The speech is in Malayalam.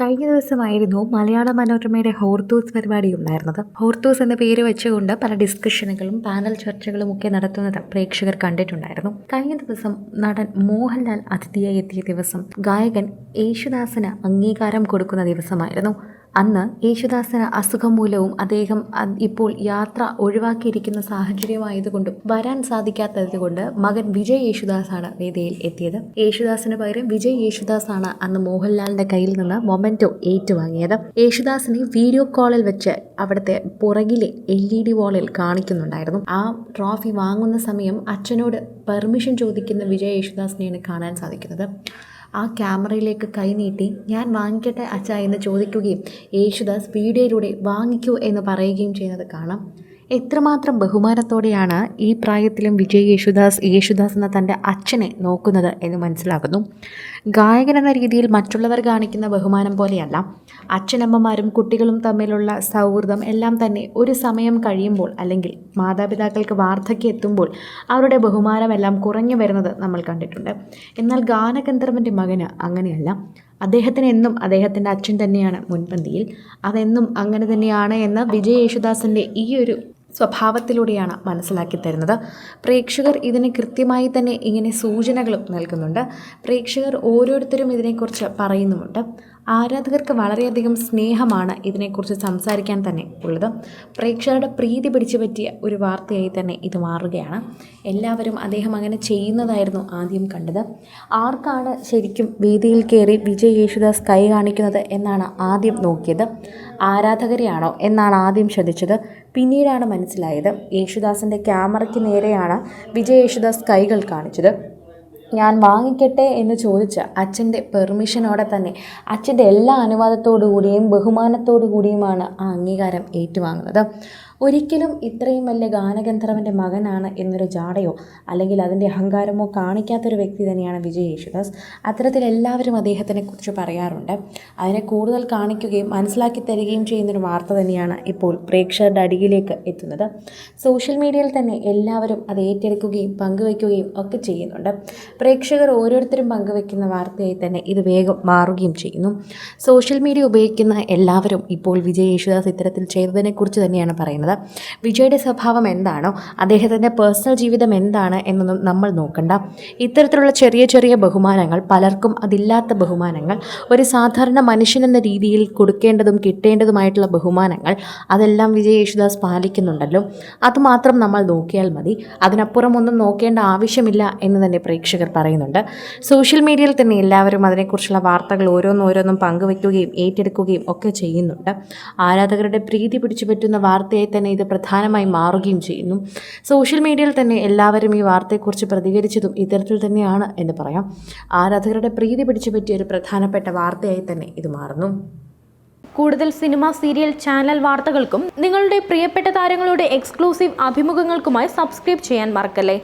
കഴിഞ്ഞ ദിവസമായിരുന്നു മലയാള മനോരമയുടെ ഹോർത്തൂസ് പരിപാടി ഉണ്ടായിരുന്നത് ഹോർത്തൂസ് എന്ന പേര് വെച്ചുകൊണ്ട് പല ഡിസ്കഷനുകളും പാനൽ ചർച്ചകളും ഒക്കെ നടത്തുന്നത് പ്രേക്ഷകർ കണ്ടിട്ടുണ്ടായിരുന്നു. കഴിഞ്ഞ ദിവസം നടൻ മോഹൻലാൽ അതിഥിയായി എത്തിയ ദിവസം ഗായകൻ യേശുദാസിന് അംഗീകാരം കൊടുക്കുന്ന ദിവസമായിരുന്നു. അന്ന് യേശുദാസന് അസുഖം മൂലവും അദ്ദേഹം ഇപ്പോൾ യാത്ര ഒഴിവാക്കിയിരിക്കുന്ന സാഹചര്യമായതുകൊണ്ടും വരാൻ സാധിക്കാത്തതുകൊണ്ട് മകൻ വിജയ് യേശുദാസാണ് വേദിയിൽ എത്തിയത്. യേശുദാസിന് പകരം വിജയ് യേശുദാസാണ് അന്ന് മോഹൻലാലിന്റെ കയ്യിൽ നിന്ന് മൊമെന്റോ ഏറ്റുവാങ്ങിയത്. യേശുദാസിനെ വീഡിയോ കോളിൽ വെച്ച് അവിടുത്തെ പുറകിലെ എൽ ഇ ഡി വാളിൽ കാണിക്കുന്നുണ്ടായിരുന്നു. ആ ട്രോഫി വാങ്ങുന്ന സമയം അച്ഛനോട് പെർമിഷൻ ചോദിക്കുന്ന വിജയ് യേശുദാസിനെയാണ് കാണാൻ സാധിക്കുന്നത്. ആ ക്യാമറയിലേക്ക് കൈനീട്ടി ഞാൻ വാങ്ങിക്കട്ടെ അച്ഛ എന്ന് ചോദിക്കുകയും യേശുദാസ് വീഡിയോയിലൂടെ വാങ്ങിക്കൂ എന്ന് പറയുകയും ചെയ്യുന്നത് കാണാം. എത്രമാത്രം ബഹുമാനത്തോടെയാണ് ഈ പ്രായത്തിലും വിജയ് യേശുദാസ് യേശുദാസ് എന്ന തന്റെ അച്ഛനെ നോക്കുന്നത് എന്ന് മനസ്സിലാക്കുന്നു ഗായകൻ എന്ന രീതിയിൽ മറ്റുള്ളവർ കാണിക്കുന്ന ബഹുമാനം പോലെയല്ല. അച്ഛനമ്മമാരും കുട്ടികളും തമ്മിലുള്ള സൗഹൃദം എല്ലാം തന്നെ ഒരു സമയം കഴിയുമ്പോൾ അല്ലെങ്കിൽ മാതാപിതാക്കൾക്ക് വാർദ്ധക്യം എത്തുമ്പോൾ അവരുടെ ബഹുമാനമെല്ലാം കുറഞ്ഞു വരുന്നത് നമ്മൾ കണ്ടിട്ടുണ്ട്. എന്നാൽ ഗാനഗന്ധർവന്റെ മകന് അങ്ങനെയല്ല. അദ്ദേഹത്തിന് എന്നും അദ്ദേഹത്തിന്റെ അച്ഛൻ തന്നെയാണ് മുൻപന്തിയിൽ. അതെന്നും അങ്ങനെ തന്നെയാണ് എന്ന് വിജയ് യേശുദാസിന്റെ ഈ ഒരു സ്വഭാവത്തിലൂടെയാണ് മനസ്സിലാക്കി തരുന്നത്. പ്രേക്ഷകർ ഇതിന് കൃത്യമായി തന്നെ ഇങ്ങനെ സൂചനകളും നൽകുന്നുണ്ട്. പ്രേക്ഷകർ ഓരോരുത്തരും ഇതിനെക്കുറിച്ച് പറയുന്നുമുണ്ട്. ആരാധകർക്ക് വളരെയധികം സ്നേഹമാണ് ഇതിനെക്കുറിച്ച് സംസാരിക്കാൻ തന്നെ ഉള്ളത്. പ്രേക്ഷകരുടെ പ്രീതി പിടിച്ചു പറ്റിയ ഒരു വാർത്തയായി തന്നെ ഇത് മാറുകയാണ്. എല്ലാവരും അദ്ദേഹം അങ്ങനെ ചെയ്യുന്നതായിരുന്നു ആദ്യം കണ്ടത്. ആർക്കാണ് ശരിക്കും വേദിയിൽ കയറി വിജയ് യേശുദാസ് കൈ കാണിക്കുന്നത് എന്നാണ് ആദ്യം നോക്കിയത്. ആരാധകരെയാണോ എന്നാണ് ആദ്യം ശ്രദ്ധിച്ചത്. പിന്നീടാണ് മനസ്സിലായത് യേശുദാസിന്റെ ക്യാമറയ്ക്ക് നേരെയാണ് വിജയ് യേശുദാസ് കൈകൾ കാണിച്ചത്. ഞാൻ വാങ്ങിക്കട്ടെ എന്ന് ചോദിച്ച അച്ഛന്റെ പെർമിഷനോടെ തന്നെ അച്ഛന്റെ എല്ലാ അനുവാദത്തോടു കൂടിയും ബഹുമാനത്തോടു കൂടിയുമാണ് ആ അംഗീകാരം ഏറ്റുവാങ്ങുന്നത്. ഒരിക്കലും ഇത്രയും വലിയ ഗാനഗന്ധർവന്റെ മകനാണ് എന്നൊരു ജാടയോ അല്ലെങ്കിൽ അതിന്റെ അഹങ്കാരമോ കാണിക്കാത്തൊരു വ്യക്തി തന്നെയാണ് വിജയ് യേശുദാസ്. അത്തരത്തിൽ എല്ലാവരും അദ്ദേഹത്തിനെ കുറിച്ച് പറയാറുണ്ട്. അതിനെ കൂടുതൽ കാണിക്കുകയും മനസ്സിലാക്കി തരികയും ചെയ്യുന്നൊരു വാർത്ത തന്നെയാണ് ഇപ്പോൾ പ്രേക്ഷകരുടെ അടിയിലേക്ക് എത്തുന്നത്. സോഷ്യൽ മീഡിയയിൽ തന്നെ എല്ലാവരും അത് ഏറ്റെടുക്കുകയും പങ്കുവയ്ക്കുകയും ഒക്കെ ചെയ്യുന്നുണ്ട്. പ്രേക്ഷകർ ഓരോരുത്തരും പങ്കുവയ്ക്കുന്ന വാർത്തയായി തന്നെ ഇത് വേഗം മാറുകയും ചെയ്യുന്നു. സോഷ്യൽ മീഡിയ ഉപയോഗിക്കുന്ന എല്ലാവരും ഇപ്പോൾ വിജയ് യേശുദാസ് ഇത്തരത്തിൽ ചെയ്തതിനെക്കുറിച്ച് തന്നെയാണ് പറയുന്നത്. വിജയുടെ സ്വഭാവം എന്താണോ അദ്ദേഹത്തിന്റെ പേഴ്സണൽ ജീവിതം എന്താണ് എന്നൊന്നും നമ്മൾ നോക്കണ്ട. ഇത്തരത്തിലുള്ള ചെറിയ ചെറിയ ബഹുമാനങ്ങൾ പലർക്കും അതില്ലാത്ത ബഹുമാനങ്ങൾ ഒരു സാധാരണ മനുഷ്യനെന്ന രീതിയിൽ കൊടുക്കേണ്ടതും കിട്ടേണ്ടതുമായിട്ടുള്ള ബഹുമാനങ്ങൾ അതെല്ലാം വിജയ് യേശുദാസ് പാലിക്കുന്നുണ്ടല്ലോ. അതുമാത്രം നമ്മൾ നോക്കിയാൽ മതി. അതിനപ്പുറം ഒന്നും നോക്കേണ്ട ആവശ്യമില്ല എന്ന് തന്നെ പ്രേക്ഷകർ പറയുന്നുണ്ട്. സോഷ്യൽ മീഡിയയിൽ തന്നെ എല്ലാവരും അതിനെക്കുറിച്ചുള്ള വാർത്തകൾ ഓരോന്നോരോന്നും പങ്കുവയ്ക്കുകയും ഏറ്റെടുക്കുകയും ഒക്കെ ചെയ്യുന്നുണ്ട്. ആരാധകരുടെ പ്രീതി പിടിച്ചു പറ്റുന്ന വാർത്തയായി തന്നെ ഇത് പ്രധാനമായി മാറുകയും ചെയ്യുന്നു. സോഷ്യൽ മീഡിയയിൽ തന്നെ എല്ലാവരും ഈ വാർത്തയെക്കുറിച്ച് പ്രതികരിച്ചതും ഇത്തരത്തിൽ തന്നെയാണ് എന്ന് പറയാം. ആരാധകരുടെ പ്രീതി പിടിച്ചു പറ്റിയ ഒരു പ്രധാനപ്പെട്ട വാർത്തയായി തന്നെ ഇത് മാറുന്നു. കൂടുതൽ സിനിമ സീരിയൽ ചാനൽ വാർത്തകൾക്കും നിങ്ങളുടെ പ്രിയപ്പെട്ട താരങ്ങളുടെ എക്സ്ക്ലൂസീവ് അഭിമുഖങ്ങൾക്കുമായി സബ്സ്ക്രൈബ് ചെയ്യാൻ മറക്കല്ലേ?